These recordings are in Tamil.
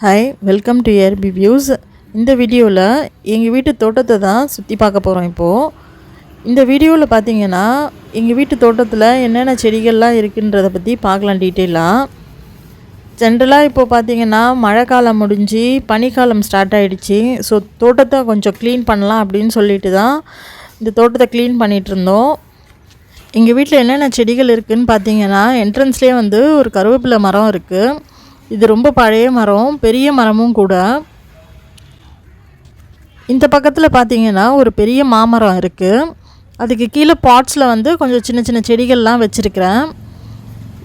Hi welcome to year B views இந்த வீடியோவில் எங்கள் வீட்டு தோட்டத்தை தான் சுற்றி பார்க்க போகிறோம் இப்போது இந்த வீடியோவில் பார்த்தீங்கன்னா எங்கள் வீட்டு தோட்டத்தில் என்னென்ன செடிகள்லாம் இருக்குன்றதை பற்றி பார்க்கலாம் டீட்டெயிலாக ஜென்ரலாக இப்போது பார்த்தீங்கன்னா மழை காலம் முடிஞ்சு பனிக்காலம் ஸ்டார்ட் ஆகிடுச்சி ஸோ தோட்டத்தை கொஞ்சம் க்ளீன் பண்ணலாம் அப்படின்னு சொல்லிட்டு தான் இந்த தோட்டத்தை க்ளீன் பண்ணிகிட்டு இருந்தோம். எங்கள் வீட்டில் என்னென்ன செடிகள் இருக்குதுன்னு பார்த்தீங்கன்னா என்ட்ரன்ஸ்லேயே வந்து ஒரு கருவேப்பிலை மரம் இருக்குது இது ரொம்ப பழைய மரம் பெரிய மரமும் கூட. இந்த பக்கத்தில் பார்த்தீங்கன்னா ஒரு பெரிய மாமரம் இருக்குது அதுக்கு கீழே பாட்ஸில் வந்து கொஞ்சம் சின்ன சின்ன செடிகள்லாம் வச்சுருக்கிறேன்.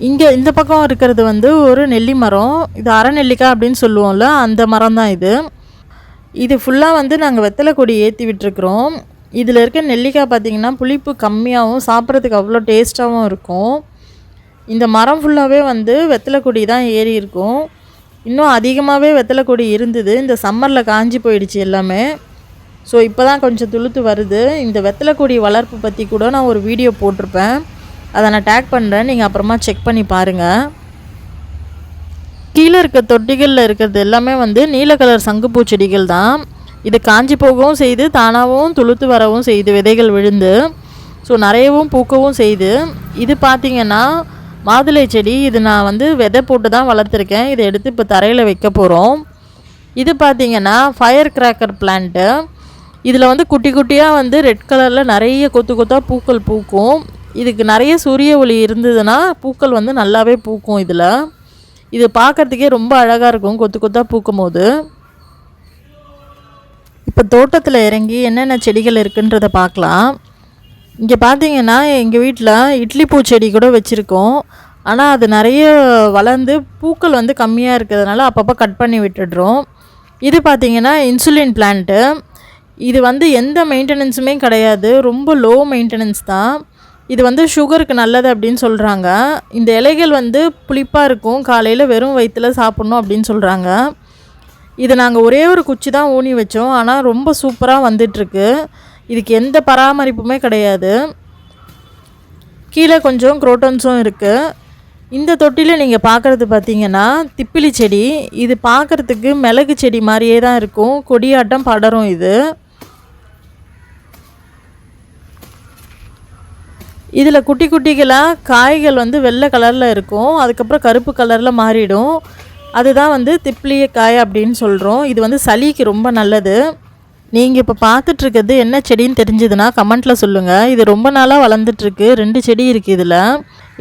இங்கே இந்த பக்கம் இருக்கிறது வந்து ஒரு நெல்லி மரம். இது அரை நெல்லிக்காய் அப்படின்னு சொல்லுவோம்ல அந்த மரம் தான் இது. இது ஃபுல்லாக வந்து நாங்கள் வெத்தலை கொடி ஏற்றி விட்டுருக்குறோம். இதில் இருக்க நெல்லிக்காய் பார்த்திங்கன்னா புளிப்பு கம்மியாகவும் சாப்பிட்றதுக்கு அவ்வளோ டேஸ்ட்டாகவும் இருக்கும். இந்த மரம் ஃபுல்லாகவே வந்து வெத்தலை கொடி தான் ஏறி இருக்கும். இன்னும் அதிகமாகவே வெத்தலை கொடி இருந்தது. இந்த சம்மரில் காஞ்சி போயிடுச்சு எல்லாமே. ஸோ இப்போ தான் கொஞ்சம் துளுத்து வருது. இந்த வெத்தலை கொடி வளர்ப்பு பற்றி கூட நான் ஒரு வீடியோ போட்டிருப்பேன். அதை நான் டேக் பண்ணுறேன் நீங்கள் அப்புறமா செக் பண்ணி பாருங்கள் கீழே இருக்க தொட்டிகளில் இருக்கிறது எல்லாமே வந்து நீல கலர் சங்குப்பூ செடிகள் தான். இது காஞ்சி போகவும் செய்து தானாகவும் துளுத்து வரவும் செய்து விதைகள் விழுந்து. ஸோ நிறையவும் பூக்கவும் செய்து. இது பார்த்திங்கன்னா மாதுளை செடி இது நான் வந்து விதை போட்டு தான் வளர்த்துருக்கேன். இதை எடுத்து இப்போ தரையில் வைக்க போகிறோம் இது பார்த்திங்கன்னா ஃபயர் கிராக்கர் பிளான்ட்டு இதில் வந்து குட்டி குட்டியாக வந்து ரெட் கலரில் நிறைய கொத்து கொத்தாக பூக்கள் பூக்கும். இதுக்கு நிறைய சூரிய ஒளி இருந்ததுன்னா பூக்கள் வந்து நல்லாவே பூக்கும் இதில். இது பார்க்குறதுக்கே ரொம்ப அழகாக இருக்கும் கொத்து கொத்தாக பூக்கும் போது இப்போ தோட்டத்தில் இறங்கி என்னென்ன செடிகள் இருக்குன்றதை பார்க்கலாம் இங்கே பார்த்தீங்கன்னா எங்கள் வீட்டில் இட்லி பூச்செடி கூட வச்சுருக்கோம். ஆனால் அது நிறைய வளர்ந்து பூக்கள் வந்து கம்மியாக இருக்கிறதுனால அப்பப்போ கட் பண்ணி விட்டுடுறோம். இது பார்த்திங்கன்னா இன்சுலின் பிளான்ட்டு இது வந்து எந்த மெயின்டெனன்ஸுமே கிடையாது. ரொம்ப லோ மெயின்டெனன்ஸ் தான். இது வந்து சுகருக்கு நல்லது அப்படின்னு சொல்கிறாங்க இந்த இலைகள் வந்து புளிப்பாக இருக்கும். காலையில் வெறும் வயிற்றில் சாப்பிட்ணும் அப்படின்னு சொல்கிறாங்க இது நாங்கள் ஒரே ஒரு குச்சி தான் ஊனி வச்சோம். ஆனால் ரொம்ப சூப்பராக வந்துட்டுருக்கு. இதுக்கு எந்த பராமரிப்புமே கிடையாது. கீழே கொஞ்சம் குரோட்டன்ஸும் இருக்குது இந்த தொட்டியில் நீங்கள் பார்க்குறது பார்த்தீங்கன்னா திப்பிலி செடி. இது பார்க்குறதுக்கு மிளகு செடி மாதிரியே தான் இருக்கும். கொடியாட்டம் படரும் இது. இதில் குட்டி குட்டிகளாக காய்கள் வந்து வெள்ளை கலரில் இருக்கும். அதுக்கப்புறம் கருப்பு கலரில் மாறிடும். அதுதான் வந்து திப்ளிய காய் அப்படின்னு சொல்கிறோம் இது வந்து சளிக்கு ரொம்ப நல்லது. நீங்கள் இப்போ பார்த்துட்ருக்கிறது என்ன செடின்னு தெரிஞ்சதுன்னா கமெண்ட்டில் சொல்லுங்கள் இது ரொம்ப நாளாக வளர்ந்துட்டுருக்கு ரெண்டு செடி இருக்குது இதில்.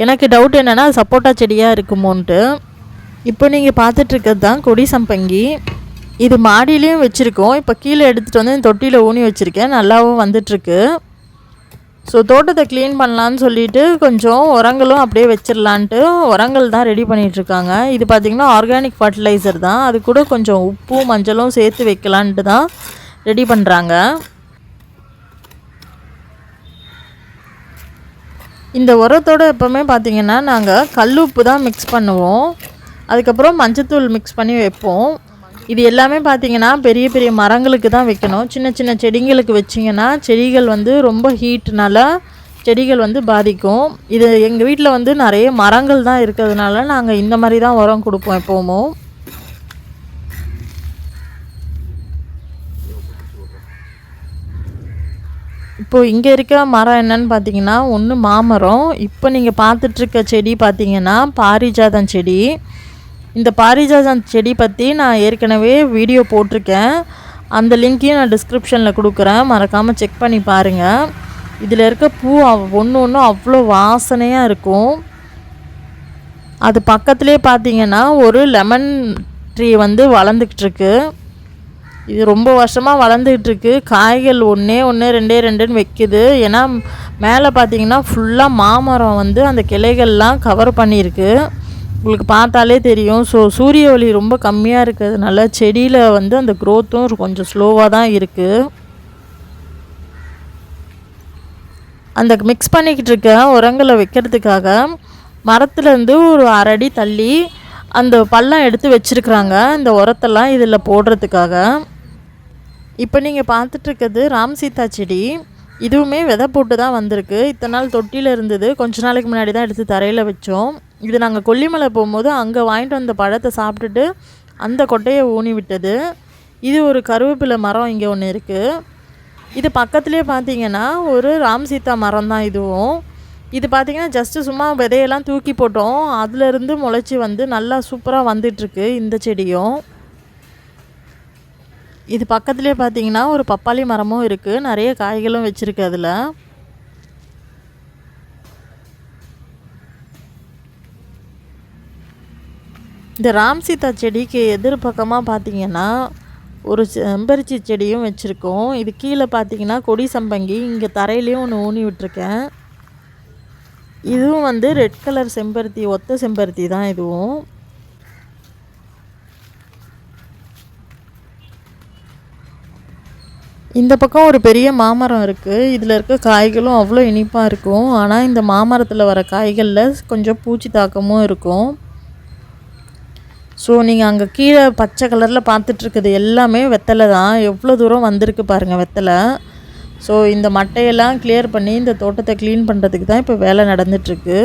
எனக்கு டவுட் என்னென்னா சப்போட்டா செடியாக இருக்குமோன்ட்டு. இப்போ நீங்கள் பார்த்துட்ருக்கிறது தான் கொடி சம்பங்கி. இது மாடியிலையும் வச்சுருக்கோம். இப்போ கீழே எடுத்துகிட்டு வந்து தொட்டியில் ஊனி வச்சுருக்கேன். நல்லாவும் வந்துட்டுருக்கு ஸோ தோட்டத்தை க்ளீன் பண்ணலான்னு சொல்லிட்டு கொஞ்சம் உரங்களும் அப்படியே வச்சிடலான்ட்டு உரங்கள் தான் ரெடி பண்ணிகிட்ருக்காங்க இது பார்த்திங்கன்னா ஆர்கானிக் ஃபர்டிலைசர் தான். அது கூட கொஞ்சம் உப்பும் மஞ்சளும் சேர்த்து வைக்கலான்ட்டு தான். ரெடி பண்ணுறாங்க இந்த உரத்தோடு எப்போவுமே பார்த்திங்கன்னா நாங்கள் கல் உப்பு தான் மிக்ஸ் பண்ணுவோம். அதுக்கப்புறம் மஞ்சத்தூள் மிக்ஸ் பண்ணி வைப்போம். இது எல்லாமே பார்த்திங்கன்னா பெரிய பெரிய மரங்களுக்கு தான் வைக்கணும். சின்ன சின்ன செடிங்களுக்கு வச்சிங்கன்னா செடிகள் வந்து ரொம்ப ஹீட்னால செடிகள் வந்து பாதிக்கும். இது எங்கள் வீட்டில் வந்து நிறைய மரங்கள் தான் இருக்கிறதுனால நாங்கள் இந்த மாதிரி தான் உரம் கொடுப்போம் எப்போவும். இப்போது இங்கே இருக்க மரம் என்னன்னு பார்த்தீங்கன்னா ஒன்று மாமரம். இப்போ நீங்கள் பார்த்துட்ருக்க செடி பார்த்தீங்கன்னா பாரிஜாதம் செடி. இந்த பாரிஜாதம் செடி பற்றி நான் ஏற்கனவே வீடியோ போட்டிருக்கேன். அந்த லிங்க்கையும் நான் டிஸ்கிரிப்ஷனில் கொடுக்குறேன். மறக்காமல் செக் பண்ணி பாருங்கள் இதில் இருக்க பூ ஒன்று ஒன்றும் அவ்வளோ வாசனையாக இருக்கும். அது பக்கத்துலேயே பார்த்தீங்கன்னா ஒரு லெமன் ட்ரீ வந்து வளர்ந்துக்கிட்டு இருக்கு இது ரொம்ப வருஷமாக வளர்ந்துக்கிட்டு காய்கள் ஒன்றே ஒன்று ரெண்டே ரெண்டுன்னு வைக்குது. ஏன்னா மேலே பார்த்தீங்கன்னா ஃபுல்லாக மாமரம் வந்து அந்த கிளைகள்லாம் கவர் பண்ணியிருக்கு. உங்களுக்கு பார்த்தாலே தெரியும். ஸோ சூரிய ஒளி ரொம்ப கம்மியாக இருக்கிறதுனால செடியில் வந்து அந்த க்ரோத்தும் கொஞ்சம் ஸ்லோவாக தான் இருக்குது அந்த மிக்ஸ் பண்ணிக்கிட்டு இருக்க உரங்களை வைக்கிறதுக்காக மரத்துலேருந்து ஒரு அரடி தள்ளி அந்த பள்ளம் எடுத்து வச்சுருக்குறாங்க. இந்த உரத்தெல்லாம் இதில் போடுறதுக்காக. இப்போ நீங்கள் பார்த்துட்ருக்கிறது ராம் சீதா செடி. இதுவுமே விதை போட்டு தான் வந்திருக்கு. இத்தனை நாள் தொட்டியில் இருந்தது. கொஞ்ச நாளைக்கு முன்னாடி தான் எடுத்து தரையில் வச்சோம். இது நாங்கள் கொல்லிமலை போகும்போது அங்கே வாங்கிட்டு வந்த பழத்தை சாப்பிட்டுட்டு அந்த கொட்டையை ஊனி விட்டது. இது ஒரு கருவேப்பிலை மரம் இங்கே ஒன்று இருக்குது இது பக்கத்துலேயே பார்த்தீங்கன்னா ஒரு ராம் சீதா மரம் தான் இதுவும். இது பார்த்திங்கன்னா ஜஸ்ட்டு சும்மா விதையெல்லாம் தூக்கி போட்டோம். அதுலேருந்து முளைச்சி வந்து நல்லா சூப்பராக வந்துட்டுருக்கு இந்த செடியும். இது பக்கத்துலேயே பார்த்தீங்கன்னா ஒரு பப்பாளி மரமும் இருக்குது நிறைய காய்களும் வச்சுருக்கு அதில். இந்த ராம் சீதா செடிக்கு எதிர்பக்கமாக பார்த்தீங்கன்னா ஒரு செம்பருத்தி செடியும் வச்சுருக்கோம். இது கீழே பார்த்தீங்கன்னா கொடி சம்பங்கி இங்கே தரையிலையும் ஒன்று ஊனி விட்டுருக்கேன். இதுவும் வந்து ரெட் கலர் செம்பருத்தி ஒத்த செம்பருத்தி தான் இதுவும். இந்த பக்கம் ஒரு பெரிய மாமரம் இருக்குது இதில் இருக்க காய்களும் அவ்வளோ இனிப்பாக இருக்கும். ஆனால் இந்த மாமரத்தில் வர காய்களில் கொஞ்சம் பூச்சி தாக்கமும் இருக்கும். ஸோ நீங்கள் அங்கே கீழே பச்சை கலரில் பார்த்துட்ருக்குது எல்லாமே வெத்தலை தான். எவ்வளோ தூரம் வந்திருக்கு பாருங்கள் வெத்தலை. ஸோ இந்த மட்டையெல்லாம் கிளியர் பண்ணி இந்த தோட்டத்தை க்ளீன் பண்ணுறதுக்கு தான் இப்போ வேலை நடந்துகிட்ருக்கு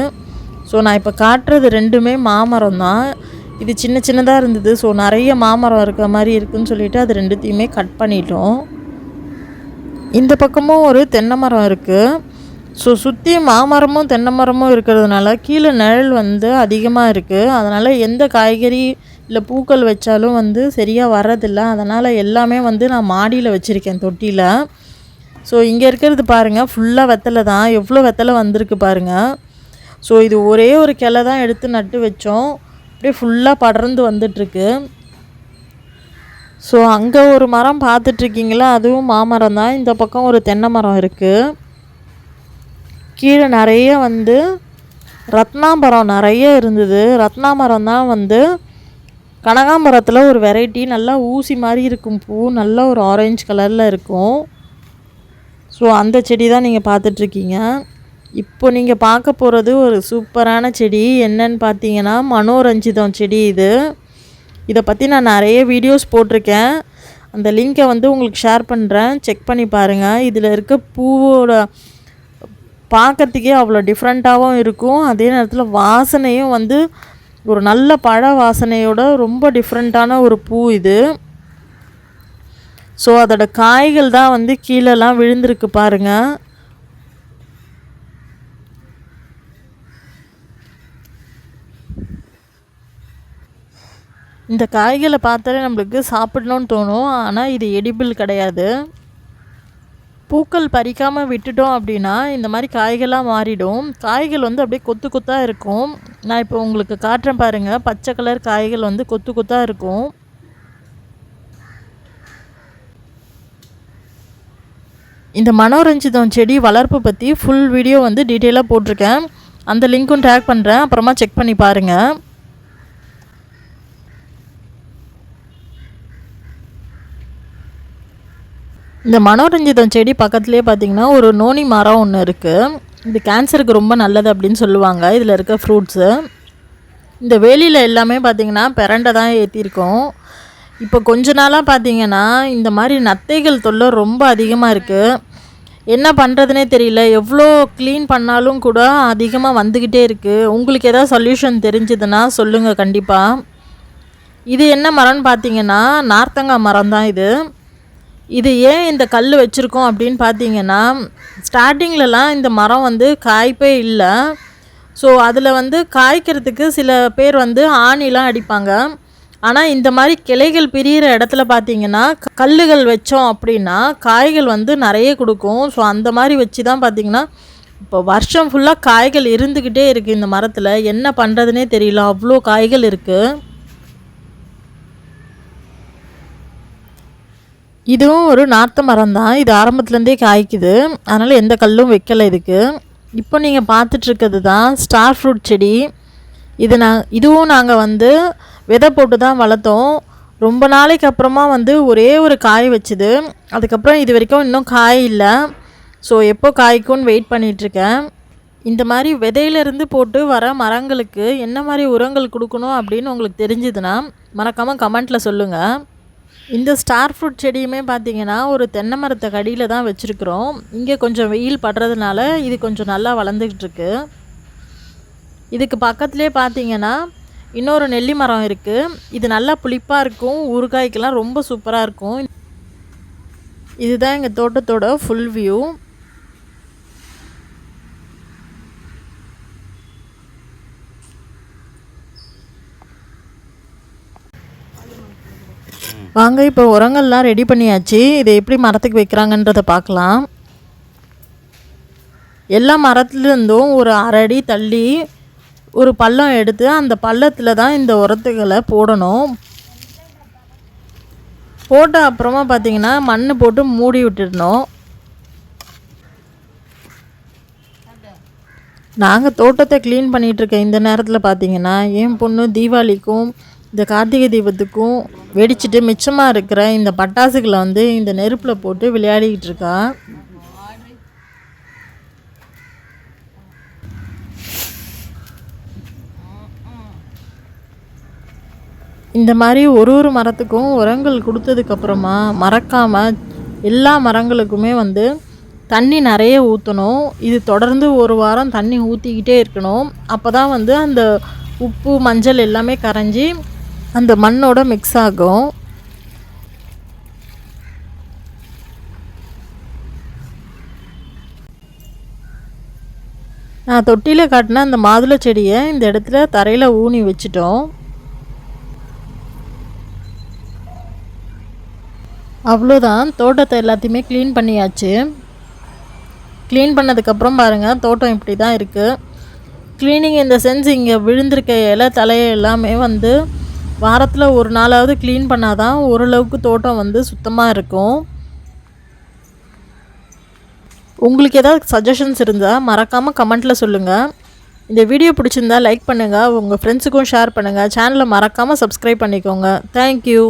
ஸோ நான் இப்போ காட்டுறது ரெண்டுமே மாமரம் தான். இது சின்ன சின்னதாக இருந்தது. ஸோ நிறைய மாமரம் இருக்க மாதிரி இருக்குதுன்னு சொல்லிவிட்டு அது ரெண்டுத்தையுமே கட் பண்ணிட்டோம். இந்த பக்கமும் ஒரு தென்னை மரம் இருக்குது ஸோ சுற்றி மாமரமும் தென்னை மரமும் இருக்கிறதுனால கீழே நிழல் வந்து அதிகமாக இருக்குது அதனால் எந்த காய்கறி இல்லை பூக்கள் வச்சாலும் வந்து சரியாக வர்றதில்ல. அதனால் எல்லாமே வந்து நான் மாடியில் வச்சுருக்கேன் தொட்டியில். ஸோ இங்கே இருக்கிறது பாருங்கள் ஃபுல்லாக வெத்தலை தான். எவ்வளோ வெத்தலை வந்திருக்கு பாருங்கள் ஸோ இது ஒரே ஒரு கிளை தான் எடுத்து நட்டு வச்சோம். அப்படியே ஃபுல்லாக படர்ந்து வந்துட்டுருக்கு. ஸோ அங்கே ஒரு மரம் பார்த்துட்ருக்கீங்களா? அதுவும் மாமரம் தான். இந்த பக்கம் ஒரு தென்னை மரம் இருக்குது கீழே நிறைய வந்து ரத்னாம்பரம் நிறைய இருந்தது. ரத்னாமரம் தான் வந்து கனகாம்பரத்தில் ஒரு வெரைட்டி நல்லா ஊசி மாதிரி இருக்கும் பூ. நல்ல ஒரு ஆரஞ்சு கலரில் இருக்கும். ஸோ அந்த செடி தான் நீங்கள் பார்த்துட்ருக்கீங்க. இப்போ நீங்கள் பார்க்க போகிறது ஒரு சூப்பரான செடி. என்னன்னு பார்த்தீங்கன்னா மனோரஞ்சிதம் செடி இது. இதை பற்றி நான் நிறைய வீடியோஸ் போட்டிருக்கேன். அந்த லிங்க்கை வந்து உங்களுக்கு ஷேர் பண்ணுறேன் செக் பண்ணி பாருங்கள் இதில் இருக்க பூவோட பார்க்கறதுக்கே அவ்வளோ டிஃப்ரெண்ட்டாகவும் இருக்கும். அதே நேரத்தில் வாசனையும் வந்து ஒரு நல்ல பழ வாசனையோட ரொம்ப டிஃப்ரெண்ட்டான ஒரு பூ இது. ஸோ அதோட காய்கள் தான் வந்து கீழெல்லாம் விழுந்திருக்கு பாருங்கள் இந்த காய்களை பார்த்தாலே நம்மளுக்கு சாப்பிடணும்னு தோணும். ஆனால் இது எடிபிள் கிடையாது. பூக்கள் பறிக்காமல் விட்டுட்டோம் அப்படின்னா இந்த மாதிரி காய்களாக மாறிடும். காய்கள் வந்து அப்படியே கொத்து கொத்தாக இருக்கும். நான் இப்போ உங்களுக்கு காட்டுறேன் பாருங்கள் பச்சை கலர் காய்கள் வந்து கொத்து கொத்தாக இருக்கும். இந்த மனோரஞ்சிதம் செடி வளர்ப்பு பற்றி ஃபுல் வீடியோ வந்து டீட்டெயிலாக போட்டிருக்கேன். அந்த லிங்க்கும் டேக் பண்ணுறேன் அப்புறமா செக் பண்ணி பாருங்கள் இந்த மனோரஞ்சிதம் செடி பக்கத்துலேயே பார்த்தீங்கன்னா ஒரு நோனி மரம் ஒன்று இருக்குது இது கேன்சருக்கு ரொம்ப நல்லது அப்படின்னு சொல்லுவாங்க. இதில் இருக்க ஃப்ரூட்ஸு இந்த வேலியில் எல்லாமே பார்த்திங்கன்னா பிரண்டை தான் ஏற்றிருக்கோம் இப்போ கொஞ்ச நாளாக பார்த்தீங்கன்னா இந்த மாதிரி நத்தைகள் தொல்லை ரொம்ப அதிகமாக இருக்குது என்ன பண்ணுறதுனே தெரியல. எவ்வளோ க்ளீன் பண்ணாலும் கூட அதிகமாக வந்துக்கிட்டே இருக்குது உங்களுக்கு எதாவது சொல்யூஷன் தெரிஞ்சதுன்னா சொல்லுங்கள் கண்டிப்பாக இது என்ன மரம்னு பார்த்தீங்கன்னா நார்த்தங்காய் மரம் தான் இது. இது ஏன் இந்த கல் வச்சுருக்கோம் அப்படின்னு பார்த்தீங்கன்னா ஸ்டார்டிங்லலாம் இந்த மரம் வந்து காய்ப்பே இல்லை. ஸோ அதில் வந்து காய்க்கிறதுக்கு சில பேர் வந்து ஆணிலாம் அடிப்பாங்க. ஆனால் இந்த மாதிரி கிளைகள் பிரிகிற இடத்துல பார்த்தீங்கன்னா கல்லுகள் வச்சோம் அப்படின்னா காய்கள் வந்து நிறைய கொடுக்கும். ஸோ அந்த மாதிரி வச்சு தான் பார்த்தீங்கன்னா இப்போ வருஷம் ஃபுல்லாக காய்கள் இருந்துக்கிட்டே இருக்குது இந்த மரத்தில். என்ன பண்ணுறதுனே தெரியல. அவ்வளோ காய்கள் இருக்குது இதுவும் ஒரு நாற்று மரம் தான் இது ஆரம்பத்துலேருந்தே காய்க்குது. அதனால் எந்த கல்லும் வைக்கலை இதுக்கு. இப்போ நீங்கள் பார்த்துட்ருக்கிறது தான் ஸ்டார் ஃப்ரூட் செடி. இது நான் இதுவும் நாங்கள் வந்து விதை போட்டு தான் வளர்த்தோம். ரொம்ப நாளைக்கு அப்புறமா வந்து ஒரே ஒரு காய் வச்சுது. அதுக்கப்புறம் இது வரைக்கும் இன்னும் காய் இல்லை. ஸோ எப்போ காய்க்கும்னு வெயிட் பண்ணிகிட்ருக்கேன் இந்த மாதிரி விதையிலேருந்து போட்டு வர மரங்களுக்கு என்ன மாதிரி உரங்கள் கொடுக்கணும் அப்படின்னு உங்களுக்கு தெரிஞ்சுதுன்னா மறக்காமல் கமெண்ட்டில் சொல்லுங்கள் இந்த ஸ்டார் ஃப்ரூட் செடியுமே பார்த்தீங்கன்னா ஒரு தென்னை மரத்தை கடியில் தான் வச்சுருக்குறோம். இங்கே கொஞ்சம் வெயில் படுறதுனால இது கொஞ்சம் நல்லா வளர்ந்துக்கிட்டுருக்கு இதுக்கு பக்கத்துலேயே பார்த்தீங்கன்னா இன்னொரு நெல்லி மரம் இருக்குது இது நல்லா புளிப்பாக இருக்கும். ஊறுகாய்க்கெல்லாம் ரொம்ப சூப்பராக இருக்கும். இதுதான் எங்கள் தோட்டத்தோட ஃபுல் வியூ வாங்க இப்போ உரங்கள்லாம் ரெடி பண்ணியாச்சு. இதை எப்படி மரத்துக்கு வைக்கிறாங்கன்றதை பார்க்கலாம். எல்லா மரத்துலேருந்தும் ஒரு அரை தள்ளி ஒரு பள்ளம் எடுத்து அந்த பள்ளத்தில் தான் இந்த உரத்துகளை போடணும். போட்ட அப்புறமா பார்த்தீங்கன்னா மண் போட்டு மூடி விட்டுடணும். நாங்கள் தோட்டத்தை க்ளீன் பண்ணிகிட்ருக்க இந்த நேரத்தில் பார்த்தீங்கன்னா என் பொண்ணு தீபாவளிக்கும் இந்த கார்த்திகை தீபத்துக்கும் வெடிச்சிட்டு மிச்சமாக இருக்கிற இந்த பட்டாசுகளை வந்து இந்த நெருப்பில் போட்டு விளையாடிக்கிட்டு இருக்கா. இந்த மாதிரி ஒரு ஒரு மரத்துக்கும் உரங்கள் கொடுத்ததுக்கப்புறமா மறக்காமல் எல்லா மரங்களுக்குமே வந்து தண்ணி நிறைய ஊற்றணும் இது தொடர்ந்து ஒரு வாரம் தண்ணி ஊற்றிக்கிட்டே இருக்கணும். அப்போ தான் வந்து அந்த உப்பு மஞ்சள் எல்லாமே கரைஞ்சி அந்த மண்ணோட மிக்ஸ் ஆகும். நான் தொட்டியில் காட்டின அந்த மாதுளை செடியை இந்த இடத்துல தரையில் ஊனி வச்சிட்டோம். அவ்வளோதான். தோட்டத்தை எல்லாத்தையுமே க்ளீன் பண்ணியாச்சு. க்ளீன் பண்ணதுக்கப்புறம் பாருங்கள் தோட்டம் இப்படி தான் இருக்குது க்ளீனிங் இந்த சென்ஸ் இங்கே விழுந்திருக்க இலை தலையை எல்லாமே வந்து வாரத்தில் ஒரு நாளாவது க்ளீன் பண்ணால் தான் ஓரளவுக்கு தோட்டம் வந்து சுத்தமாக இருக்கும். உங்களுக்கு ஏதாவது சஜஷன்ஸ் இருந்தால் மறக்காமல் கமெண்ட்டில் சொல்லுங்கள் இந்த வீடியோ பிடிச்சிருந்தா லைக் பண்ணுங்கள் உங்கள் ஃப்ரெண்ட்ஸுக்கும் ஷேர் பண்ணுங்கள் சேனலை மறக்காமல் சப்ஸ்கிரைப் பண்ணிக்கோங்க. தேங்க்யூ